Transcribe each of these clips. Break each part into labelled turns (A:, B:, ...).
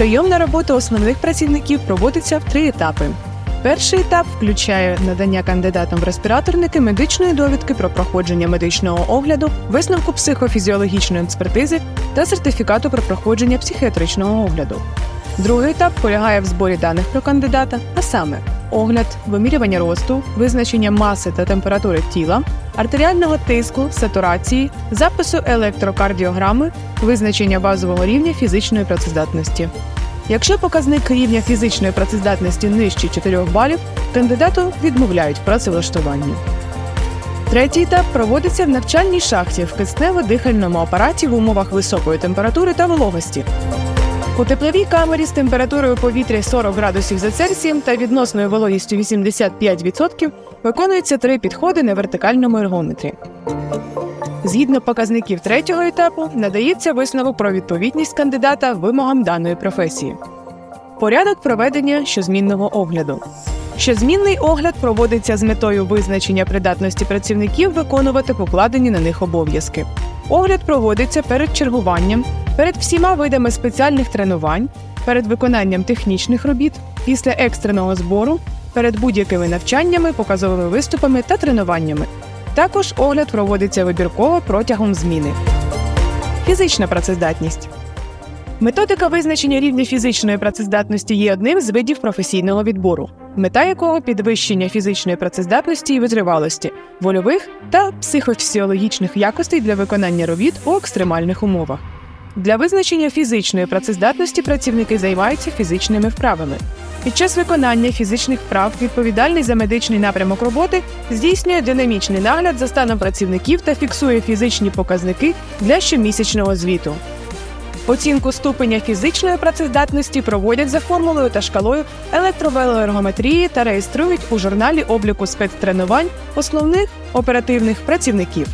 A: Прийом на роботу основних працівників проводиться в три етапи. Перший етап включає надання кандидатам в респіраторники медичної довідки про проходження медичного огляду, висновку психофізіологічної експертизи та сертифікату про проходження психіатричного огляду. Другий етап полягає в зборі даних про кандидата, а саме огляд, вимірювання росту, визначення маси та температури тіла, артеріального тиску, сатурації, запису електрокардіограми, визначення базового рівня фізичної працездатності. Якщо показник рівня фізичної працездатності нижче 4 балів, кандидату відмовляють в працевлаштуванні. Третій етап проводиться в навчальній шахті в киснево-дихальному апараті в умовах високої температури та вологості. У тепловій камері з температурою повітря 40 градусів за Цельсієм та відносною вологістю 85% виконуються три підходи на вертикальному ергометрі. Згідно показників третього етапу, надається висновок про відповідність кандидата вимогам даної професії. Порядок проведення щозмінного огляду. Щозмінний огляд проводиться з метою визначення придатності працівників виконувати покладені на них обов'язки. Огляд проводиться перед чергуванням, перед всіма видами спеціальних тренувань, перед виконанням технічних робіт, після екстреного збору, перед будь-якими навчаннями, показовими виступами та тренуваннями. Також огляд проводиться вибірково протягом зміни. Фізична працездатність. Методика визначення рівня фізичної працездатності є одним з видів професійного відбору, мета якого підвищення фізичної працездатності і витривалості, вольових та психофізіологічних якостей для виконання робіт у екстремальних умовах. Для визначення фізичної працездатності працівники займаються фізичними вправами. Під час виконання фізичних вправ відповідальний за медичний напрямок роботи здійснює динамічний нагляд за станом працівників та фіксує фізичні показники для щомісячного звіту. Оцінку ступеня фізичної працездатності проводять за формулою та шкалою електровелоергометрії та реєструють у журналі обліку спецтренувань основних оперативних працівників.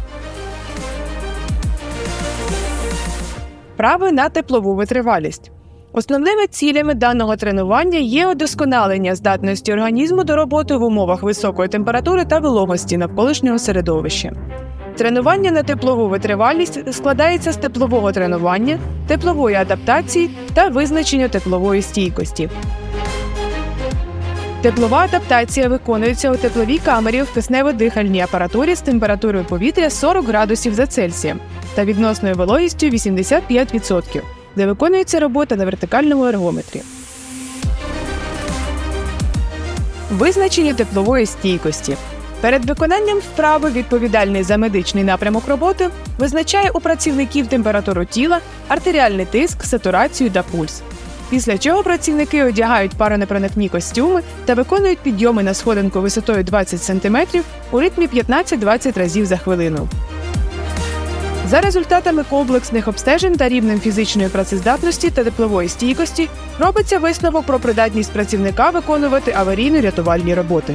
A: Вправи на теплову витривалість. Основними цілями даного тренування є удосконалення здатності організму до роботи в умовах високої температури та вологості навколишнього середовища. Тренування на теплову витривалість складається з теплового тренування, теплової адаптації та визначення теплової стійкості. Теплова адаптація виконується у тепловій камері в киснево-дихальній апаратурі з температурою повітря 40 градусів за Цельсієм та відносною вологістю 85%, де виконується робота на вертикальному ергометрі. Визначення теплової стійкості. Перед виконанням вправи відповідальний за медичний напрямок роботи визначає у працівників температуру тіла, артеріальний тиск, сатурацію та пульс. Після чого працівники одягають паронепроникні костюми та виконують підйоми на сходинку висотою 20 см у ритмі 15-20 разів за хвилину. За результатами комплексних обстежень та рівнем фізичної працездатності та теплової стійкості робиться висновок про придатність працівника виконувати аварійно-рятувальні роботи.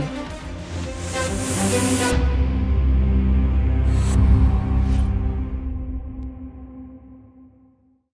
A: Thank you.